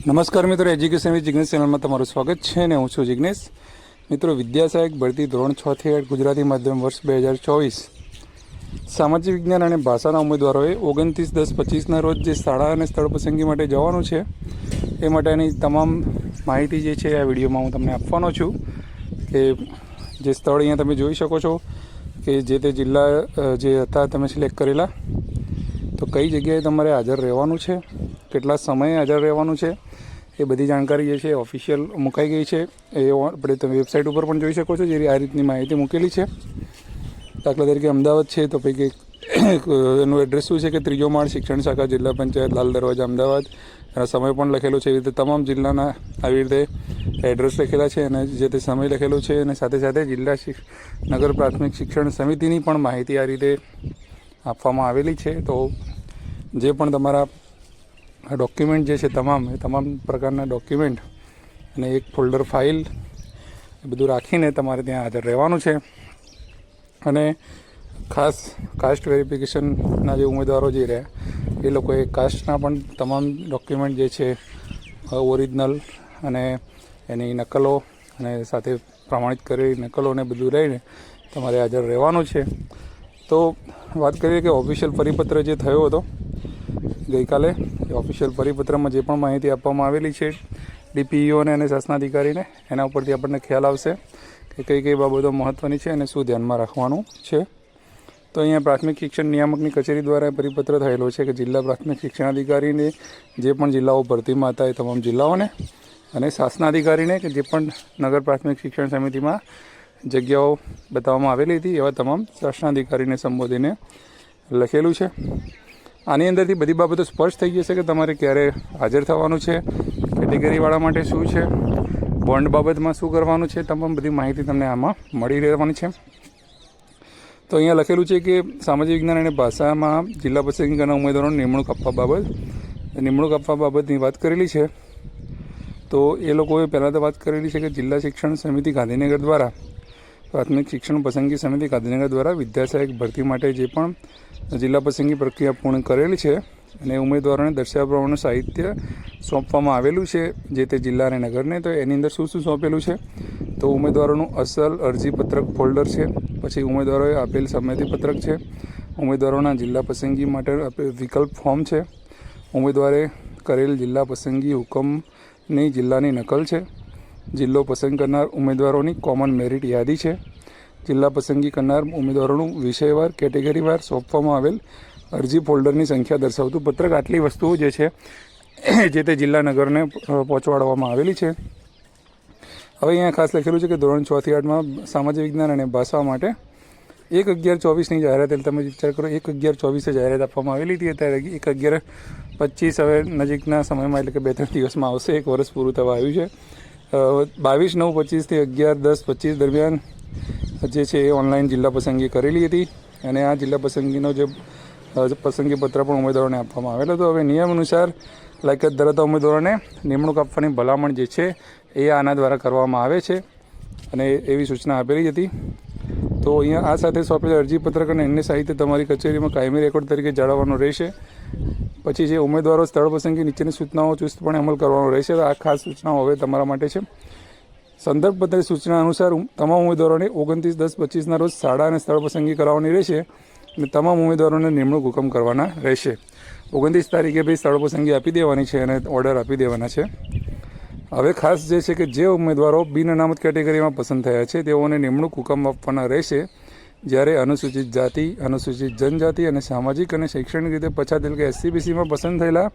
નમસ્કાર મિત્રો, education with Jignesh ચેનલમાં તમારું સ્વાગત છે ને હું છું જિગ્નેશ. મિત્રો વિદ્યાસહાયક ભરતી ધોરણ છ થી આઠ ગુજરાતી માધ્યમ વર્ષ બે હજાર ચોવીસ. સામાજિક વિજ્ઞાન અને ભાષાના ઉમેદવારોએ ઓગણત્રીસ, દસ, પચીસના રોજ જે શાળા અને સ્થળ પસંદગી માટે જવાનું છે, એ માટેની તમામ માહિતી જે છે, આ વિડીયોમાં હું તમને આપવાનો છું કે જે સ્થળ અહીંયા તમે જોઈ શકો છો કે જે તે જિલ્લા જે હતા, તમે સિલેક્ટ કરેલા. તો કઈ જગ્યાએ તમારે હાજર રહેવાનું છે, કેટલા સમયે હાજર રહેવાનું છે એ બધી જાણકારી જે છે ઓફિશિયલ મુકાઈ ગઈ છે. એ આપણે તમે વેબસાઇટ ઉપર પણ જોઈ શકો છો જે આ રીતની માહિતી મૂકેલી છે. દાખલા તરીકે અમદાવાદ છે તો પૈકી એનું એડ્રેસ શું છે કે ત્રીજો માળ શિક્ષણ શાખા જિલ્લા પંચાયત લાલ દરવાજા અમદાવાદ. એનો સમય પણ લખેલો છે એવી રીતે તમામ જિલ્લાના આવી રીતે એડ્રેસ લખેલા છે અને જે તે સમય લખેલો છે અને સાથે સાથે જિલ્લા નગર પ્રાથમિક શિક્ષણ સમિતિની પણ માહિતી આ રીતે આપવામાં આવેલી છે. તો જે પણ તમારા ડોક્યુમેન્ટ જે છે તમામ, એ તમામ પ્રકારના ડોક્યુમેન્ટ અને એક ફોલ્ડર ફાઇલ એ બધું રાખીને તમારે ત્યાં હાજર રહેવાનું છે. અને ખાસ કાસ્ટ વેરિફિકેશનના જે ઉમેદવારો જે રહ્યા, એ લોકોએ કાસ્ટના પણ તમામ ડોક્યુમેન્ટ જે છે ઓરિજિનલ અને એની નકલો અને સાથે પ્રમાણિત કરેલી નકલોને બધું લઈને તમારે હાજર રહેવાનું છે. તો વાત કરીએ કે ઓફિશિયલ પરિપત્ર જે થયો હતો ગઈકાલે ઓફિશિયલ પરિપત્રમાં જે પણ માહિતી આપવામાં આવેલી છે ડીપીઈઓને અને શાસનાધિકારીને, એના ઉપરથી આપણને ખ્યાલ આવશે કે કઈ કઈ બાબતો મહત્ત્વની છે અને શું ધ્યાનમાં રાખવાનું છે. તો અહીંયા પ્રાથમિક શિક્ષણ નિયામકની કચેરી દ્વારા પરિપત્ર થયેલો છે કે જિલ્લા પ્રાથમિક શિક્ષણાધિકારીને જે પણ જિલ્લાઓ ભરતીમાં હતા એ તમામ જિલ્લાઓને અને શાસનાધિકારીને કે જે પણ નગર પ્રાથમિક શિક્ષણ સમિતિમાં જગ્યાઓ બતાવવામાં આવેલી હતી એવા તમામ શાસનાધિકારીને સંબોધીને લખેલું છે. આની અંદરથી બધી બાબતો સ્પષ્ટ થઈ જશે કે તમારે ક્યારે હાજર થવાનું છે, કેટેગરીવાળા માટે શું છે, બોન્ડ બાબતમાં શું કરવાનું છે, તમામ બધી માહિતી તમને આમાં મળી રહેવાની છે. તો અહીંયા લખેલું છે કે સામાજિક વિજ્ઞાન અને ભાષામાં જિલ્લા પસંદગીના ઉમેદવારોની નિમણૂક આપવા બાબત, નિમણૂક આપવા બાબતની વાત કરેલી છે. તો એ લોકોએ પહેલાં તો વાત કરેલી છે કે જિલ્લા શિક્ષણ સમિતિ ગાંધીનગર દ્વારા પ્રાથમિક શિક્ષણ પસંદગી સમિતિ ગાંધીનગર દ્વારા વિદ્યાસહાયક ભરતી માટે જે પણ જિલ્લા પસંદગી પ્રક્રિયા પૂર્ણ કરેલી છે અને ઉમેદવારોને દર્શાવ્યા પ્રમાણે સાહિત્ય સોંપવામાં આવેલું છે, જે તે જિલ્લા અને નગરને તો એની અંદર શું શું સોંપેલું છે? તો ઉમેદવારોનું અસલ અરજીપત્રક ફોલ્ડર છે, પછી ઉમેદવારોએ આપેલ સંમતિપત્રક છે, ઉમેદવારોના જિલ્લા પસંદગી માટે વિકલ્પ ફોર્મ છે, ઉમેદવારે કરેલ જિલ્લા પસંદગી હુકમની જિલ્લાની નકલ છે જિલ્લો પસંદ કરનાર ઉમેદવારોની કોમન મેરિટ યાદી છે. જિલ્લા પસંદગી કરનાર ઉમેદવારોનું વિષયવાર કેટેગરીવાર સોંપવામાં આવેલ અરજી ફોલ્ડરની સંખ્યા દર્શાવતું પત્રક, આટલી વસ્તુઓ જે છે, જે તે જિલ્લા નગરને પહોંચાડવામાં આવેલી છે. હવે અહીંયા ખાસ લખેલું છે કે ધોરણ છ થી આઠમાં સામાજિક વિજ્ઞાન અને ભાષા માટે એક અગિયાર ચોવીસની જાહેરાત, એટલે તમે વિચાર કરો, એક અગિયાર ચોવીસે જાહેરાત આપવામાં આવેલી હતી, અત્યારે એક અગિયાર પચીસ હવે નજીકના સમયમાં, એટલે કે બે ત્રણ દિવસમાં આવશે, એક વર્ષ પૂરું થવા આવ્યું છે. બાવીસ, નવ પચીસથી અગિયાર, દસ, પચીસ દરમિયાન જે છે એ ઓનલાઈન જિલ્લા પસંદગી કરેલી હતી અને આ જિલ્લા પસંદગીનો જે પસંદગી પત્ર પણ ઉમેદવારોને આપવામાં આવેલો હતો. હવે નિયમ અનુસાર લાયકાત ધરાવતા ઉમેદવારોને નિમણૂક આપવાની ભલામણ જે છે એ આના દ્વારા કરવામાં આવે છે અને એવી સૂચના આપેલી હતી. તો અહીંયા આ સાથે સોંપેલ અરજીપત્રક અને અન્ય સાહિત્ય તમારી કચેરીમાં કાયમી રેકોર્ડ તરીકે જાળવવાનું રહેશે. પછી જે ઉમેદવારો સ્થળ પસંદગી નીચેની સૂચનાઓ ચુસ્તપણે અમલ કરવાનો રહેશે આ ખાસ સૂચનાઓ હવે તમારા માટે છે. સંદર્ભ પત્ર સૂચના અનુસાર તમામ ઉમેદવારોને ઓગણત્રીસ દસ પચીસના રોજ શાળા અને સ્થળ પસંદગી કરાવવાની રહેશે અને તમામ ઉમેદવારોને નિમણૂક હુકમ કરવાના રહેશે. ઓગણત્રીસ તારીખે ભાઈ સ્થળ પસંદગી આપી દેવાની છે અને ઓર્ડર આપી દેવાના છે. હવે ખાસ જે છે કે જે ઉમેદવારો બિન અનામત કેટેગરીમાં પસંદ થયા છે, તેઓને નિમણૂક હુકમ આપવાના રહેશે. જ્યારે અનુસૂચિત જાતિ, અનુસૂચિત જનજાતિ અને સામાજિક અને શૈક્ષણિક રીતે પછાત એટલે કે એસસીબીસીમાં પસંદ થયેલા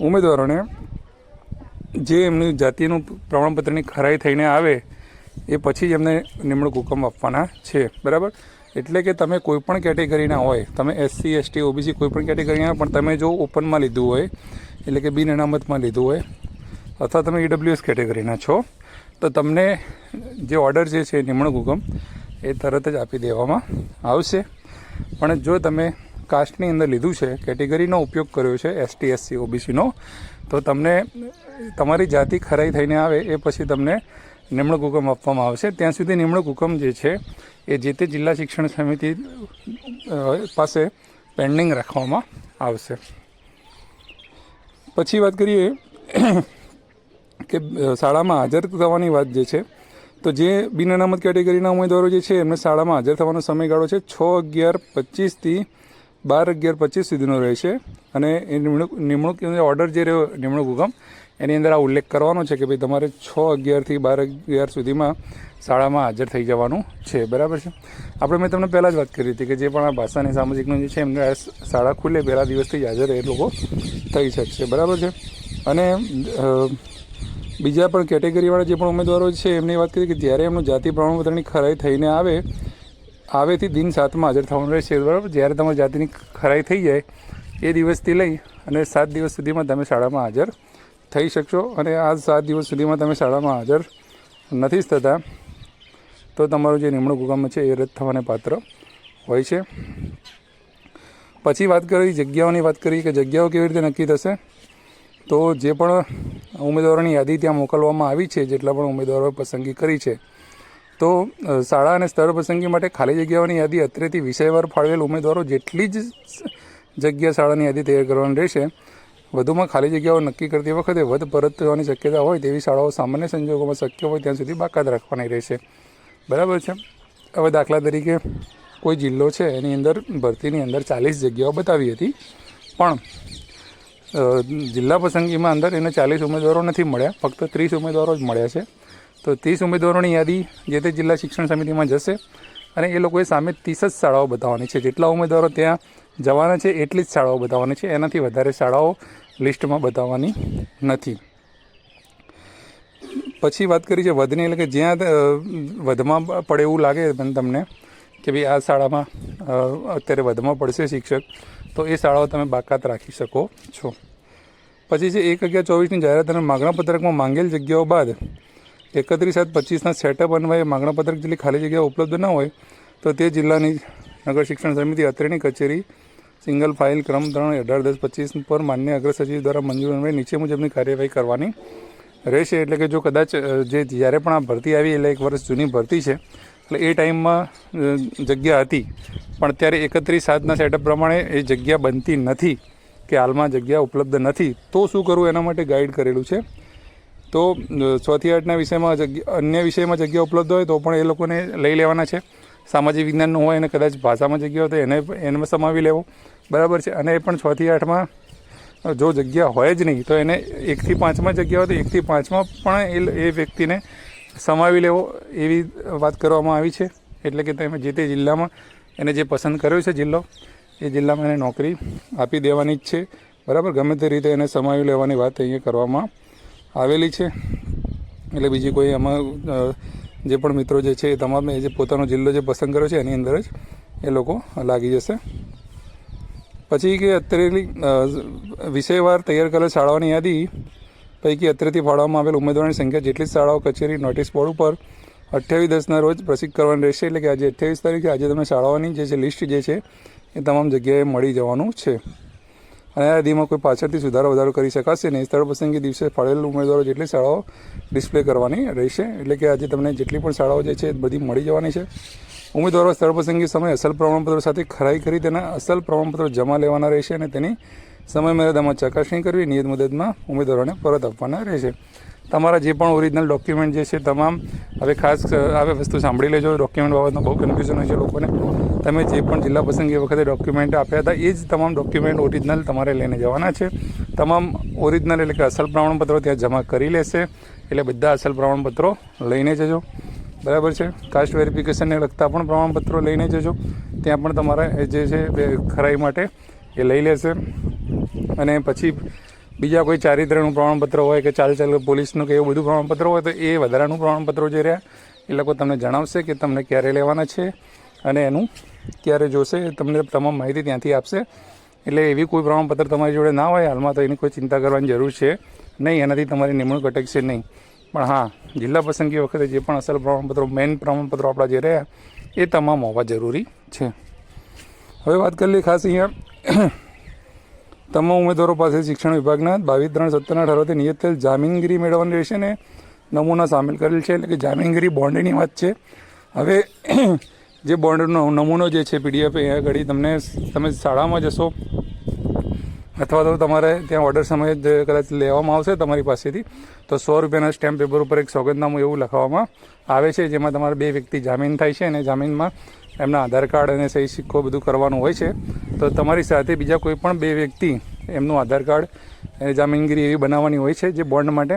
ઉમેદવારોને જે એમની જાતિનું પ્રમાણપત્રની ખરાઈ થઈને આવે, એ પછી જ એમને નિમણૂક હુકમ આપવાના છે. બરાબર? એટલે કે તમે કોઈ પણ કેટેગરીના હોય, તમે એસસી એસટી ઓબીસી કોઈ પણ કેટેગરીના પણ તમે જો ઓપનમાં લીધું હોય, એટલે કે બિન અનામતમાં લીધું હોય, અથવા તમે ઈડબ્લ્યુએસ કેટેગરીના છો, તો તમને જે ઓર્ડર જે છે નિમણૂક હુકમ એ તરત જ આપી દેવામાં આવશે. પણ જો તમે કાસ્ટની અંદર લીધું છે, કેટેગરીનો ઉપયોગ કર્યો છે એસટી એસસી ઓબીસીનો તો તમને તમારી જાતિ ખરાઈ થઈને આવે, એ પછી તમને નિમણૂક હુકમ આપવામાં આવશે. ત્યાં સુધી નિમણૂક હુકમ જે છે, એ જે તે જિલ્લા શિક્ષણ સમિતિ પાસે પેન્ડિંગ રાખવામાં આવશે. પછી વાત કરીએ કે શાળામાં હાજર થવાની વાત જે છે તો જે બિન અનામત કેટેગરીના ઉમેદવારો જે છે, એમને શાળામાં હાજર થવાનો સમયગાળો છે છ અગિયાર પચીસથી બાર અગિયાર પચીસ સુધીનો રહેશે. અને એ નિમણૂક નિમણૂક ઓર્ડર જે રહ્યો, નિમણૂક હુકમ, એની અંદર આ ઉલ્લેખ કરવાનો છે કે ભાઈ તમારે છ અગિયારથી બાર અગિયાર સુધીમાં શાળામાં હાજર થઈ જવાનું છે. બરાબર છે? આપણે મેં તમને પહેલાં જ વાત કરી હતી કે જે પણ આ ભાષાની સામાજિકનું જે છે, એમને શાળા ખુલે, પહેલા દિવસથી હાજર એ લોકો થઈ શકશે. બરાબર છે? અને બીજા પણ કેટેગરીવાળા જે પણ ઉમેદવારો છે, એમની વાત કરી કે જ્યારે એમનું જાતિ પ્રમાણપત્રની ખરાઈ થઈને આવે, આવેથી દિન સાતમાં હાજર થવાનું રહેશે. બરાબર? જ્યારે તમારી જાતિની ખરાઈ થઈ જાય, એ દિવસથી લઈ અને સાત દિવસ સુધીમાં તમે શાળામાં હાજર થઈ શકશો અને આ સાત દિવસ સુધીમાં તમે શાળામાં હાજર નથી જ થતા. તો તમારું જે નિમણૂક હુકમ છે, એ રદ થવાને પાત્ર હોય છે. પછી વાત કરી જગ્યાઓની વાત કરી કે જગ્યાઓ કેવી રીતે નક્કી થશે? તો જે પણ ઉમેદવારોની યાદી ત્યાં મોકલવામાં આવી છે, જેટલા પણ ઉમેદવારોએ પસંદગી કરી છે, તો શાળા અને સ્તર પસંદગી માટે ખાલી જગ્યાઓની યાદી અત્રેથી વિષયવાર ફાળવેલ ઉમેદવારો જેટલી જ જગ્યા શાળાની યાદી તૈયાર કરવાની રહેશે, વધુમાં ખાલી જગ્યાઓ નક્કી કરતી વખતે વધ પરત થવાની શક્યતા હોય તેવી શાળાઓ સામાન્ય સંજોગોમાં શક્ય હોય ત્યાં સુધી બાકાત રાખવાની રહેશે. બરાબર છે? હવે દાખલા તરીકે કોઈ જિલ્લો છે, એની અંદર ભરતીની અંદર ચાલીસ જગ્યાઓ બતાવી હતી, પણ જિલ્લા પસંદગીમાં અંદર એને ચાલીસ ઉમેદવારો નથી મળ્યા, ફક્ત ત્રીસ ઉમેદવારો જ મળ્યા છે. તો ત્રીસ ઉમેદવારોની યાદી જે તે જિલ્લા શિક્ષણ સમિતિમાં જશે અને એ લોકોએ સામે ત્રીસ જ શાળાઓ બતાવવાની છે. જેટલા ઉમેદવારો ત્યાં જવાના છે, એટલી જ શાળાઓ બતાવવાની છે. એનાથી વધારે શાળાઓ લિસ્ટમાં બતાવવાની નથી. પછી વાત કરી છે વધની એટલે કે જ્યાં વધમાં પડે એવું લાગે તમને કે ભાઈ આ શાળામાં અત્યારે વધમાં પડશે શિક્ષક. તો એ શાળાઓ તમે બાકાત રાખી શકો છો. પછી છે એક અગિયાર ચોવીસની જાહેરાત અને માગણા પત્રકમાં માંગેલ જગ્યાઓ બાદ એકત્રીસ સાત પચીસના સેટઅપ અન્વયે માગણા પત્રક જેટલી ખાલી જગ્યાઓ ઉપલબ્ધ ન હોય તો તે જિલ્લાની નગર શિક્ષણ સમિતિ અત્રેની કચેરી સિંગલ ફાઇલ ક્રમ ત્રણ અઢાર દસ પચીસ પર માન્ય અગ્ર સચિવ દ્વારા મંજૂર અન્વયે નીચે મુજબની કાર્યવાહી કરવાની રહેશે. એટલે કે જો કદાચ જે જ્યારે પણ આ ભરતી આવી, એટલે એક વર્ષ જૂની ભરતી છે એટલે એ ટાઈમમાં જગ્યા હતી. પણ અત્યારે એકત્રીસ સાતના સેટઅપ પ્રમાણે એ જગ્યા બનતી નથી કે હાલમાં જગ્યા ઉપલબ્ધ નથી. તો શું કરવું એના માટે ગાઈડ કરેલું છે. તો ચોથી આઠના વિષયમાં જગ્યા, અન્ય વિષયમાં જગ્યા ઉપલબ્ધ હોય તો પણ એ લોકોને લઈ લેવાના છે. સામાજિક વિજ્ઞાનનું હોય અને કદાચ ભાષામાં જગ્યા હોય તો એને એને સમાવી લેવો. બરાબર છે. અને એ પણ છથી આઠમાં જો જગ્યા હોય જ નહીં તો એને એકથી પાંચમાં જગ્યા હોય તો એકથી પાંચમાં પણ એ વ્યક્તિને સમાવી લેવો એવી વાત કરવામાં આવી છે. એટલે કે તમે જે તે જિલ્લામાં એને જે પસંદ કર્યો છે જિલ્લો, એ જિલ્લામાં એને નોકરી આપી દેવાની જ છે. બરાબર? ગમે તે રીતે એને સમાવી લેવાની વાત અહીંયા કરવામાં આવેલી છે. એટલે બીજી કોઈ આમાં જે પણ મિત્રો જે છે એ તમામે જે પોતાનો જિલ્લો જે પસંદ કર્યો છે એની અંદર જ એ લોકો લાગી જશે. પછી કે અત્યારે વિષયવાર તૈયાર કરેલ શાળાઓની યાદી પૈકી અત્રેથી ફાળવવામાં આવેલ ઉમેદવારોની સંખ્યા જેટલી શાળાઓ, કચેરી નોટિસ બોર્ડ ઉપર અઠ્યાવીસ દસના રોજ પ્રસિદ્ધ કરવાની રહેશે. એટલે કે આજે અઠ્યાવીસ તારીખે આજે તમને શાળાઓની જે છે લિસ્ટ જે છે એ તમામ જગ્યાએ મળી જવાનું છે. અને યાદીમાં કોઈ પાછળથી સુધારો વધારો કરી શકાશે નહીં. સ્થળ પસંદગી દિવસે ફાળવેલ ઉમેદવારો જેટલી શાળાઓ ડિસ્પ્લે કરવાની રહેશે. એટલે કે આજે તમને જેટલી પણ શાળાઓ જે છે બધી મળી જવાની છે. ઉમેદવારો સ્થળ પસંદગી સમયે અસલ પ્રમાણપત્રો સાથે ખરાઈ કરી તેના અસલ પ્રમાણપત્રો જમા લેવાના રહેશે અને તેની સમય મર્યાદામાં ચકાસણી કરવી, નિયત મુદતમાં ઉમેદવારોને પરત આપવાના રહેશે. તમારા જે પણ ઓરિજિનલ ડોક્યુમેન્ટ જે છે, તમામ હવે ખાસ હવે વસ્તુ સાંભળી લેજો. ડોક્યુમેન્ટ બાબતમાં બહુ કન્ફ્યુઝન હોય છે લોકોને. તમે જે પણ જિલ્લા પસંદગી વખતે ડોક્યુમેન્ટ આપ્યા હતા, એ જ તમામ ડોક્યુમેન્ટ ઓરિજિનલ તમારે લઈને જવાના છે. તમામ ઓરિજિનલ એટલે કે અસલ પ્રમાણપત્રો ત્યાં જમા કરી લેશે. એટલે બધા અસલ પ્રમાણપત્રો લઈને જજો. બરાબર છે? કાસ્ટ વેરિફિકેશનને લગતા પણ પ્રમાણપત્રો લઈને જજો. ત્યાં પણ તમારા જે છે ખરાઈ માટે એ લઈ લેશે. અને પછી બીજા કોઈ ચારિત્રનું પ્રમાણપત્ર હોય કે ચાલ ચાલ પોલીસનું કે એવું બધું પ્રમાણપત્ર હોય તો એ વધારાનું પ્રમાણપત્રો જે રહ્યા, એ લોકો તમને જણાવશે કે તમને ક્યારે લેવાના છે અને એનું ક્યારે જોશે તમને તમામ માહિતી ત્યાંથી આપશે. એટલે એવી કોઈ પ્રમાણપત્ર તમારી જોડે ના હોય, હાલમાં તો એની કોઈ ચિંતા કરવાની જરૂર છે નહીં, એનાથી તમારી નિમણૂક અટકશે નહીં. પણ હા, જિલ્લા પસંદગી વખતે જે પણ અસલ પ્રમાણપત્રો મેઇન પ્રમાણપત્રો આપણા જે રહ્યા, એ તમામ હોવા જરૂરી છે. હવે વાત કરી લઈએ ખાસ અહીંયા તમામ ઉમેદવારો પાસે શિક્ષણ વિભાગના બાવીસ ત્રણ સત્તરના ઠરાવથી નિયત થયેલ જામીનગીરી મેળવવાની રહેશે ને નમૂના સામેલ કરેલ છે. એટલે કે જામીનગીરી બોન્ડની વાત છે. હવે જે બોન્ડનો નમૂનો જે છે પીડીએફ, એ આગળ તમને તમે શાળામાં જશો અથવા તો તમારે ત્યાં ઓર્ડર સમયે કદાચ લેવામાં આવશે તમારી પાસેથી, તો સો રૂપિયાના સ્ટેમ્પ પેપર ઉપર એક સોગંદનામું એવું લખવામાં આવે છે, જેમાં તમારે બે વ્યક્તિ જામીન થાય છે અને જામીનમાં એમના આધાર કાર્ડ અને સહી સિક્કો બધું કરવાનું હોય છે. તો તમારી સાથે બીજા કોઈ પણ બે વ્યક્તિ એમનું આધાર કાર્ડ અને જામીનગીરી એવી બનાવવાની હોય છે જે બોન્ડ માટે,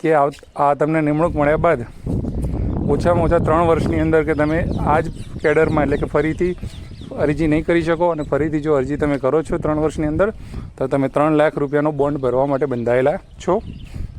કે આ તમને નિમણૂક મળ્યા બાદ ઓછામાં ઓછા ત્રણ વર્ષની અંદર કે તમે આ જ કેડરમાં એટલે કે ફરીથી અરજી નહીં કરી શકો અને ફરીથી જો અરજી તમે કરો છો ત્રણ વર્ષની અંદર, તો તમે ત્રણ લાખ રૂપિયાનો બોન્ડ ભરવા માટે બંધાયેલા છો.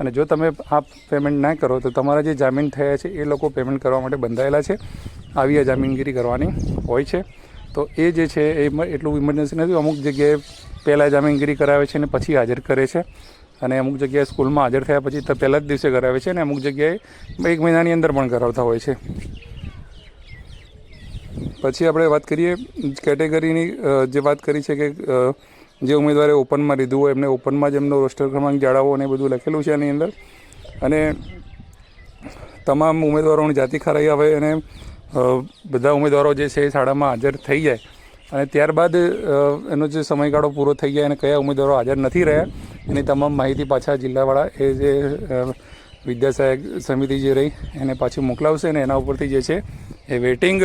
અને જો તમે આ પેમેન્ટ ના કરો, તો તમારા જે જામીન થયા છે એ લોકો પેમેન્ટ કરવા માટે બંધાયેલા છે. આવી આ જામીનગીરી કરવાની હોય છે. તો એ જે છે, એ એટલું ઇમરજન્સી નથી. અમુક જગ્યાએ પહેલાં જામીનગીરી કરાવે છે અને પછી હાજર કરે છે. અને અમુક જગ્યાએ સ્કૂલમાં હાજર થયા પછી તો પહેલાં જ દિવસે કરાવે છે અને અમુક જગ્યાએ એક મહિનાની અંદર પણ કરાવતા હોય છે. પછી આપણે વાત કરીએ કેટેગરીની જે વાત કરી છે કે જે ઉમેદવારે ઓપનમાં લીધું હોય, એમને ઓપનમાં જ એમનો રોસ્ટર ક્રમાંક જાળવવો અને બધું લખેલું છે એની અંદર. અને તમામ ઉમેદવારોની જાતિ ખરાઈ આવે અને બધા ઉમેદવારો જે છે એ શાળામાં હાજર થઈ જાય. અને ત્યારબાદ એનો જે સમયગાળો પૂરો થઈ જાય અને કયા ઉમેદવારો હાજર નથી રહ્યા, એની તમામ માહિતી પાછા જિલ્લાવાળા એ જે વિદ્યા સહાયક સમિતિ જે રહી, એને પાછી મોકલાવશે અને એના ઉપરથી જે છે એ વેટિંગ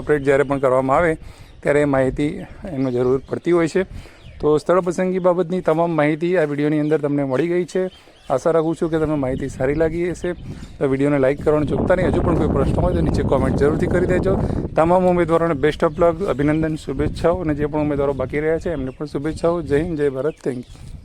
ઓપરેટ જ્યારે પણ કરવામાં આવે, ત્યારે એ માહિતી એમને જરૂર પડતી હોય છે. તો સ્થળ પસંદગી બાબતની તમામ માહિતી આ વિડીયોની અંદર તમને મળી ગઈ છે. આશા રાખું છું કે તમને માહિતી સારી લાગી હશે. તો વિડીયોને લાઇક કરવાનું ચૂકતા નહીં. હજુ પણ કોઈ પ્રશ્ન હોય તો નીચે કોમેન્ટ જરૂરથી કરી દેજો. તમામ ઉમેદવારોને બેસ્ટ ઓફ લક અભિનંદન, શુભેચ્છાઓ અને જે પણ ઉમેદવારો બાકી રહ્યા છે એમને પણ શુભેચ્છાઓ. જય હિન્દ, જય ભારત થેન્ક યુ